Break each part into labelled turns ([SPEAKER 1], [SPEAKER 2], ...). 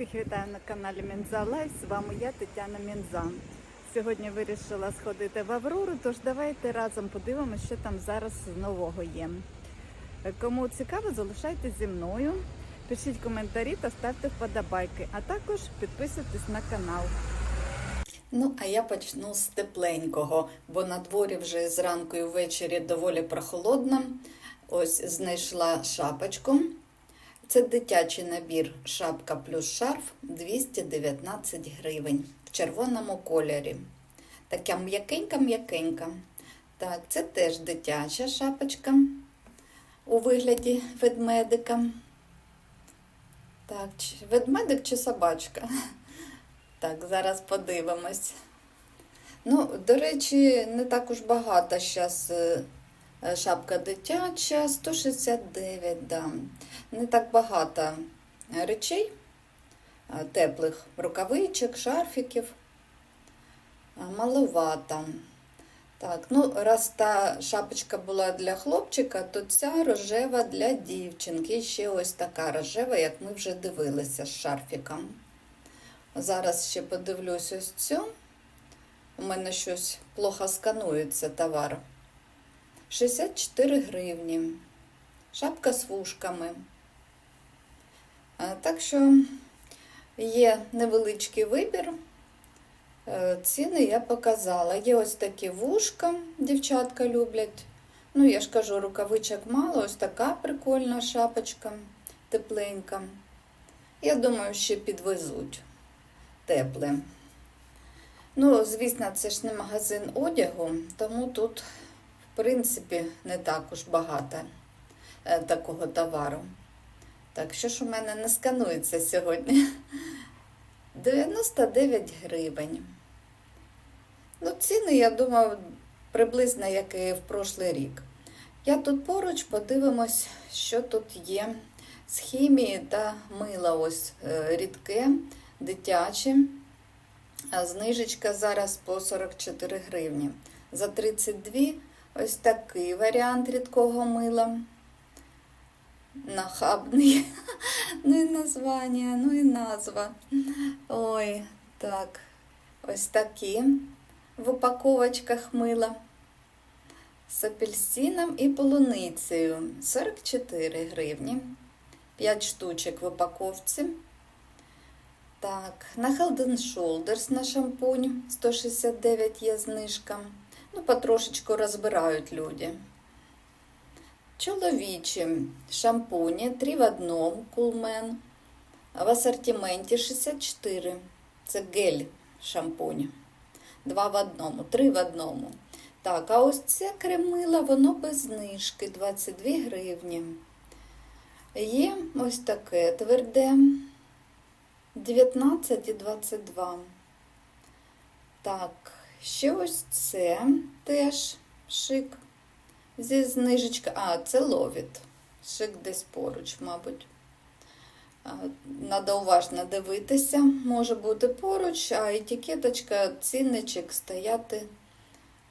[SPEAKER 1] Всіх вітаю на каналі Мінза Лайф. З вами я, Тетяна Мінзан. Сьогодні вирішила сходити в Аврору, тож давайте разом подивимося, що там зараз нового є. Кому цікаво, залишайтесь зі мною, пишіть коментарі та ставте вподобайки, а також підписуйтесь на канал.
[SPEAKER 2] Ну, а я почну з тепленького, бо на дворі вже зранку і ввечері доволі прохолодно. Ось знайшла шапочку. Це дитячий набір шапка плюс шарф 219 гривень в червоному кольорі. Така м'якенька-м'якенька. Так, це теж дитяча шапочка у вигляді ведмедика. Так, ведмедик чи собачка? Так, зараз подивимось. Ну, до речі, не так уж багато зараз шапка дитяча, 169, да. Не так багато речей, е, теплих рукавичок, шарфіків. А, Маловато. Так, ну, раз та шапочка була для хлопчика, то ця рожева для дівчинки. І ще ось така рожева, як ми вже дивилися з шарфіком. Зараз ще подивлюсь ось цю. У мене щось плохо сканується товар. 64 гривні. Шапка з вушками. Так що є невеличкий вибір. Е, Ціни я показала. Є ось такі вушка, дівчатка люблять. Ну, я ж кажу, рукавичок мало, ось така прикольна шапочка, тепленька. Я думаю, ще підвезуть тепле. Ну, звісно, це ж не магазин одягу, тому тут, в принципі, не так уж багато е, такого товару. Так, що ж у мене не сканується сьогодні? 99 гривень. Ну, ціни, я думаю, приблизно як і в прошлий рік. Я тут поруч подивимось, що тут є з хімії та мила ось е, рідке, дитяче. Знижечка зараз по 44 гривні. За 32 ось такий варіант рідкого мила. Нахабний. Ну і названня, ну і назва. Ой, так. Ось такі в упаковочках мила. З апельсином і полуницею 44 гривні. 5 штучок в упаковці. Так, на and Shoulders на шампунь 169 є знижка. Ну, потрошечку розбирають люди. Чоловічі шампуні 3 в одному кулмен. В асортименті 64. Це гель шампунь. 2 в одному, 3 в одному. Так, а ось це кремила, воно без знижки 22 гривні. Є ось таке тверде. 19 і 22. Так, ще ось це теж шик. Зі знижечка. А, це ловіт. Шик десь поруч, мабуть. Надо уважно дивитися, може бути поруч, а етикеточка, цінничок стояти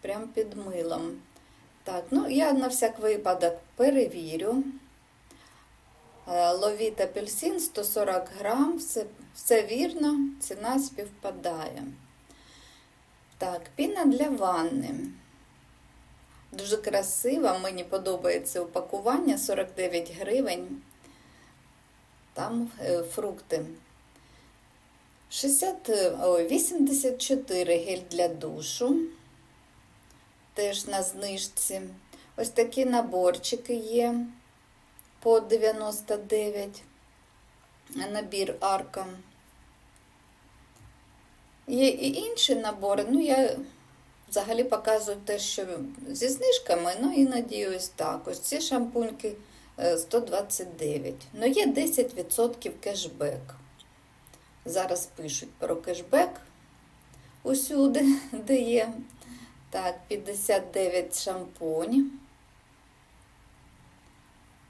[SPEAKER 2] прямо під милом. Так, ну я на всяк випадок перевірю. Ловіт апельсин 140 грам, все, все вірно, ціна співпадає. Так, піна для ванни. Дуже красива, мені подобається упакування 49 гривень. Там е, фрукти. 60, е, ой, 84 гель для душу. Теж на знижці. Ось такі наборчики є по 99 набір арка. Є і інші набори. Ну, я взагалі показую те, що зі знижками, ну іноді ось так. Ось ці шампуньки е, 129. Ну, є 10% кешбек. Зараз пишуть про кешбек усюди, де є. Так, 59 шампунь.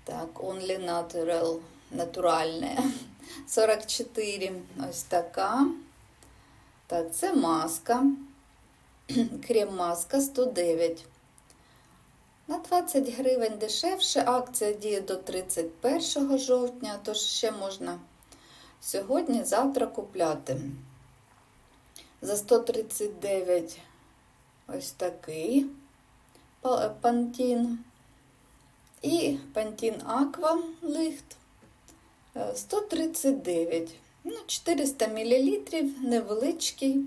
[SPEAKER 2] Так, Only Natural, натуральне. 44. Ось така. Так, це маска. Крем-маска 109. На 20 гривень дешевше. Акція діє до 31 жовтня, тож ще можна сьогодні, завтра купляти. За 139 ось такий пантін. І пантін Аква Лихт е, 139. Ну, 400 мл, невеличкий.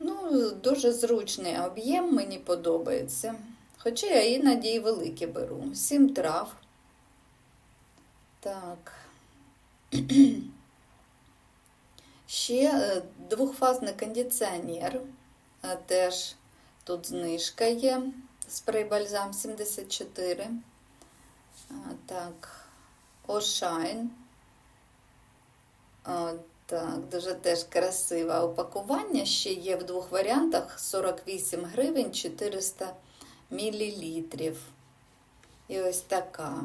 [SPEAKER 2] Ну, дуже зручний об'єм, мені подобається. Хоча я іноді і великі беру. 7 трав. Так. Ще е, двохфазний кондиціонер. Е, Теж тут знижка є. Спрей бальзам 74. Так, Ошайн. Так, дуже теж красиве упакування. Ще є в двох варіантах 48 гривень 400 мілілітрів. І ось така.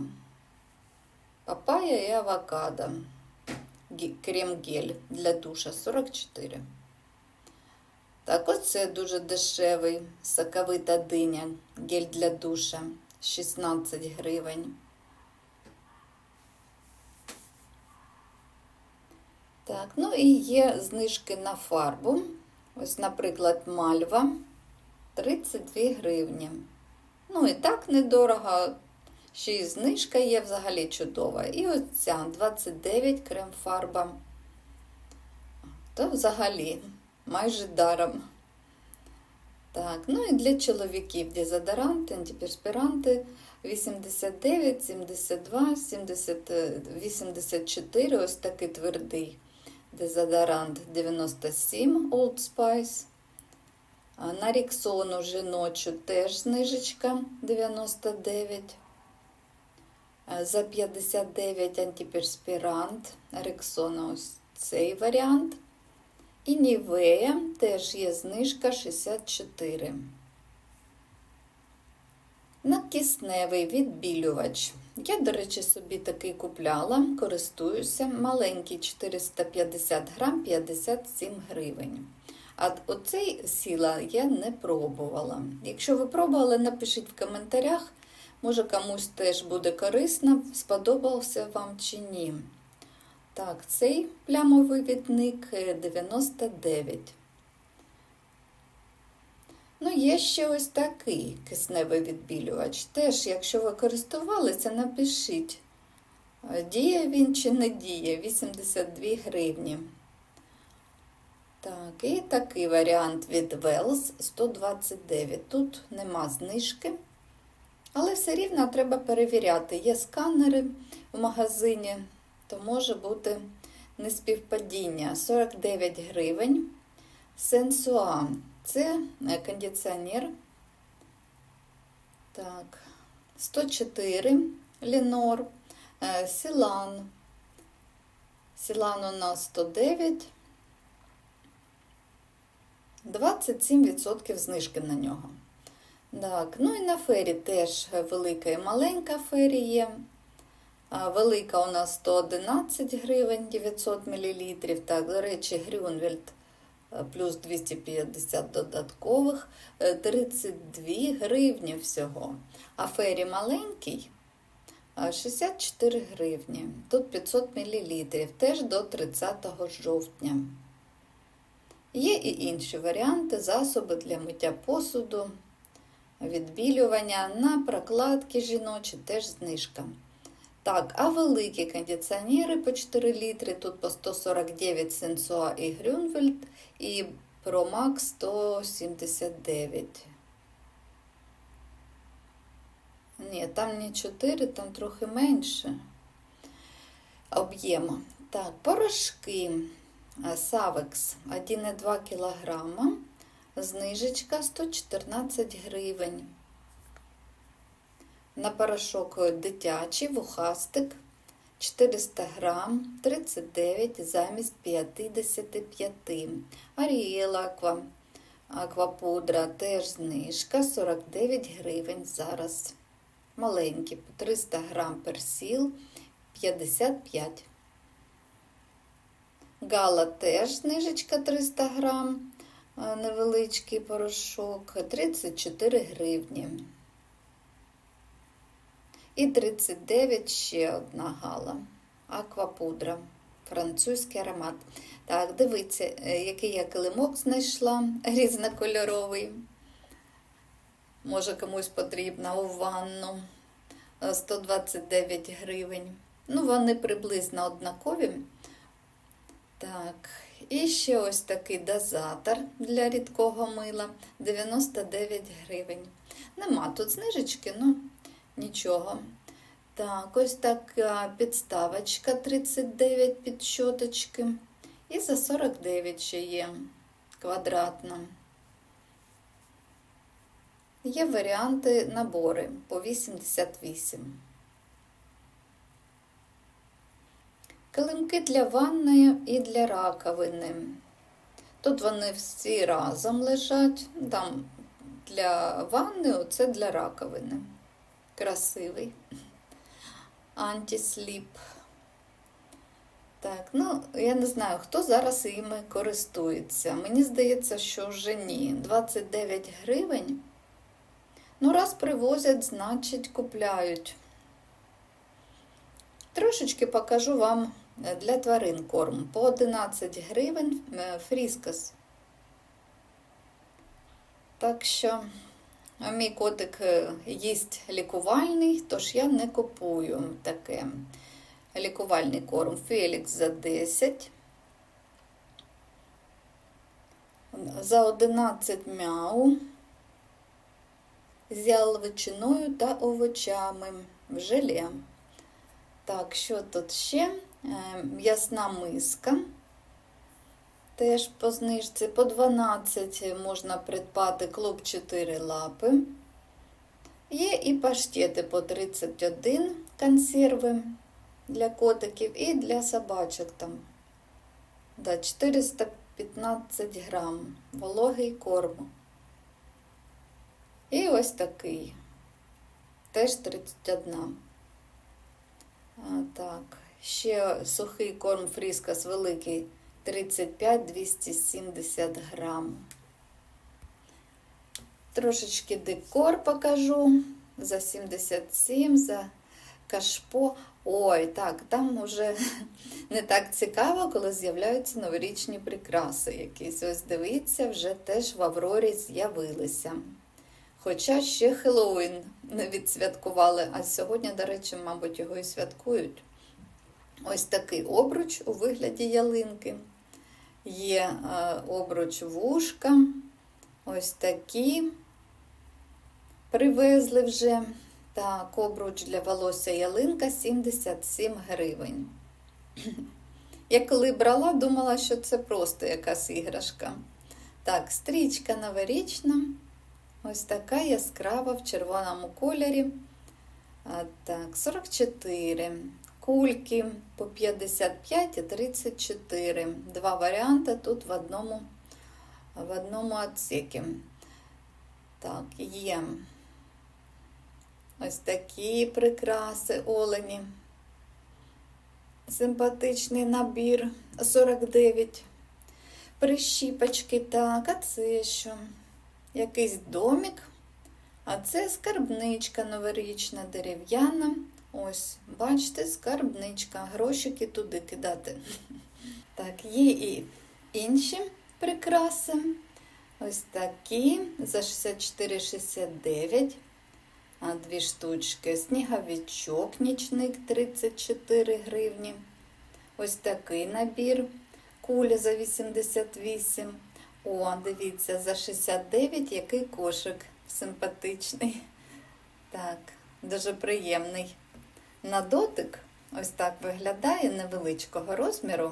[SPEAKER 2] Папая і авокадо. Крем-гель для душа 44. Так, оце дуже дешевий соковита диня. Гель для душа 16 гривень. Так, ну і є знижки на фарбу. Ось, наприклад, мальва 32 гривні. Ну і так недорого. Ще й знижка є взагалі чудова. І ось ця 29 крем-фарба. То взагалі майже даром. Так, ну і для чоловіків дезодоранти, антиперспіранти 89, 72, 70, 84, ось такий твердий дезодорант 97 Old Spice. На Ріксону жіночу теж знижечка 99. За 59 антиперспірант Рексона ось цей варіант. І Нівея теж є знижка 64. На кисневий відбілювач. Я, до речі, собі такий купляла, користуюся. Маленький 450 грам 57 гривень. А оцей сіла я не пробувала. Якщо ви пробували, напишіть в коментарях. Може комусь теж буде корисно, сподобався вам чи ні. Так, цей плямовий відник е, 99. Ну, є ще ось такий кисневий відбілювач. Теж, якщо ви користувалися, напишіть, е, діє він чи не діє. 82 гривні. Так, і такий варіант від Wells 129. Тут нема знижки. Але все рівно треба перевіряти. Є сканери в магазині, то може бути неспівпадіння. 49 гривень. Сенсуа. Це е, кондиціонер. Так, 104 Лінор. Е, Сілан. Сілан у нас 109. 27% знижки на нього. Так, ну і на фері теж велика і маленька фері є. Велика у нас 111 гривень 900 мл. Так, до речі, Грюнвельд плюс 250 додаткових, е, 32 гривні всього. А фері маленький е, 64 гривні. Тут 500 мл, теж до 30 жовтня. Є і інші варіанти, засоби для миття посуду, відбілювання на прокладки жіночі, теж знижка. Так, а великі кондиціонери по 4 літри, тут по 149 Сенсуа і Грюнвельд, і Промак 179. Ні, там не 4, там трохи менше об'єму. Так, порошки. Савекс 1,2 кг, знижечка 114 гривень. На порошок дитячий вухастик 400 грам 39 замість 55. Арієл аква, аквапудра теж знижка 49 гривень зараз. Маленький 300 грам персіл 55 Гала теж знижечка 300 грам, е, невеличкий порошок, 34 гривні. І 39 ще одна гала. Аквапудра. французький аромат. Так, дивіться, е, який я килимок знайшла різнокольоровий. Може комусь потрібна у ванну. Е, 129 гривень. Ну, вони приблизно однакові. Так, і ще ось такий дозатор для рідкого мила 99 гривень. Нема тут знижечки, ну нічого. Так, ось така підставочка 39 під щоточки. І за 49 ще є квадратна. Є варіанти набори по 88. Килимки для ванни і для раковини. Тут вони всі разом лежать. Там для ванни, оце для раковини. Красивий. Антисліп. Так, ну, я не знаю, хто зараз іми користується. Мені здається, що вже ні. 29 гривень. Ну, раз привозять, значить купляють. Трошечки покажу вам е, для тварин корм. По 11 гривень е, фріскас. Так що мій котик е, їсть лікувальний, тож я не купую таке. Лікувальний корм Фелікс за 10. За 11 мяу з яловичиною та овочами в желе. Так, що тут ще? Е, М'ясна миска. Теж по знижці по 12 можна придбати клуб 4 лапи. Є і паштети по 31 консерви для котиків і для собачок там. Да, 415 грам вологий корм. І ось такий. Теж 31. А, так, ще сухий корм фріскас великий 35-270 грам. Трошечки декор покажу. За 77, за кашпо. Ой, так, там уже не так цікаво, коли з'являються новорічні прикраси якісь. Ось дивіться, вже теж в Аврорі з'явилися. Хоча ще Хеллоуін не відсвяткували, а сьогодні, до речі, мабуть, його і святкують. Ось такий обруч у вигляді ялинки. Є е, обруч вушка. Ось такі привезли вже. Так, обруч для волосся ялинка 77 гривень. Я коли брала, думала, що це просто якась іграшка. Так, стрічка новорічна. Ось така яскрава в червоному кольорі. А, так, 44. Кульки по 55 і 34. Два варіанти тут в одному, в одному отсекі. Так, є ось такі прикраси олені. Симпатичний набір 49. Прищіпочки, так, а це що? Якийсь домик. А це скарбничка новорічна, дерев'яна. Ось, бачите, скарбничка. Грошики туди кидати. Так, є і інші прикраси. Ось такі за 64,69. А дві штучки. Сніговичок нічник 34 гривні. Ось такий набір. Куля за 88. О, дивіться, за 69 який кошик симпатичний. Так, дуже приємний. На дотик ось так виглядає невеличкого розміру.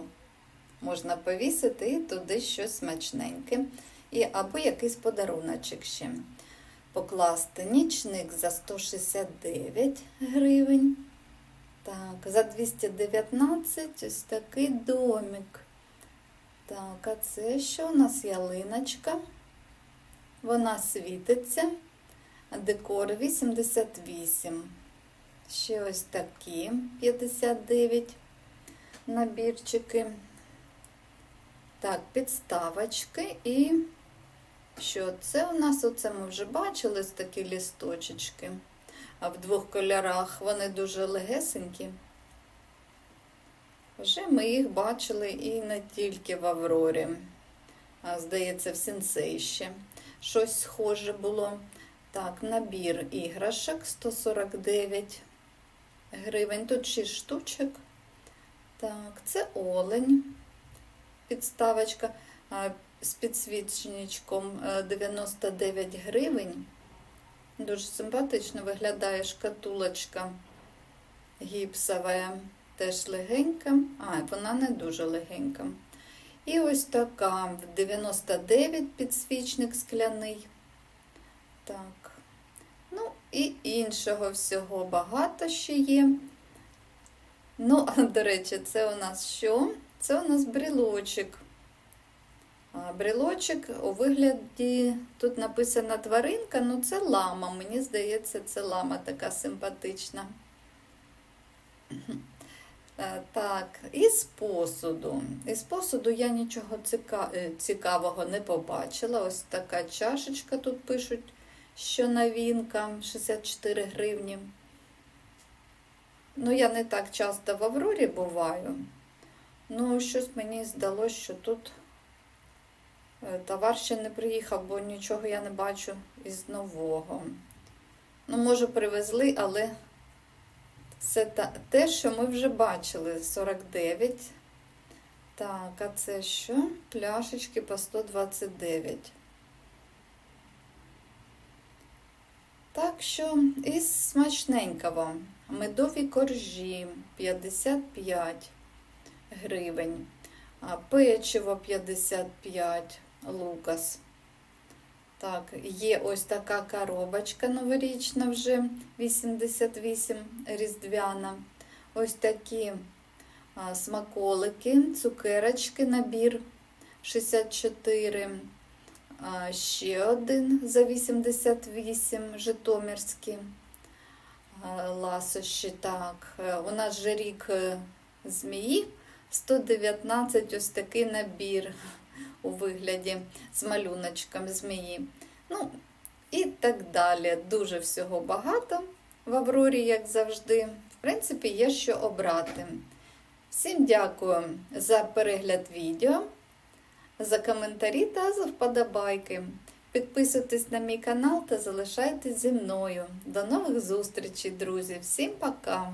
[SPEAKER 2] Можна повісити і туди щось смачненьке. І або якийсь подаруночок ще. Покласти нічник за 169 гривень. Так, за 219 ось такий домик. Так, а це що у нас ялиночка? Вона світиться. Декор 88. Ще ось такі 59 набірчики. Так, підставочки і що це у нас? Оце ми вже бачили ось такі лісточечки. А в двох кольорах вони дуже легесенькі. Вже ми їх бачили і не тільки в Аврорі, а здається, в Сенсей ще щось схоже було. Так, набір іграшок 149 гривень. Тут 6 штучок. Так, це олень. Підставочка з підсвічничком е, 99 гривень. Дуже симпатично виглядає шкатулочка гіпсова, теж легенька. А, вона не дуже легенька. І ось така в 99 підсвічник скляний. Так. І іншого всього багато ще є. Ну, а до речі, це у нас що? Це у нас брелочок. А, Брелочок у вигляді, тут написана тваринка, ну це лама. Мені здається, це лама така симпатична. Е, Так, із посуду. Із посуду я нічого е, цікавого не побачила. Ось така чашечка тут пишуть, що новинка 64 гривні. Ну, я не так часто в Аврорі буваю. Ну, щось мені здалося, що тут е, товар ще не приїхав, бо нічого я не бачу із нового. Ну, може, привезли, але це те, що ми вже бачили, 49. Так, а це що? Пляшечки по 129. Так що із смачненького. Медові коржі 55 гривень. Печиво 55 лукас. Так, є ось така коробочка новорічна вже 88 різдвяна. Ось такі смаколики, цукерочки, набір 64. Ще один за 88 Житомирський. Ласощі. Так, е, у нас же рік е, змії 119 ось такий набір у вигляді з малюночком змії. Ну, і так далі. Дуже всього багато в Аврорі, як завжди. В принципі, є що обрати. Всім дякую за перегляд відео, за коментарі та за вподобайки. Підписуйтесь на мій канал та залишайтесь зі мною. До нових зустрічей, друзі! Всім пока!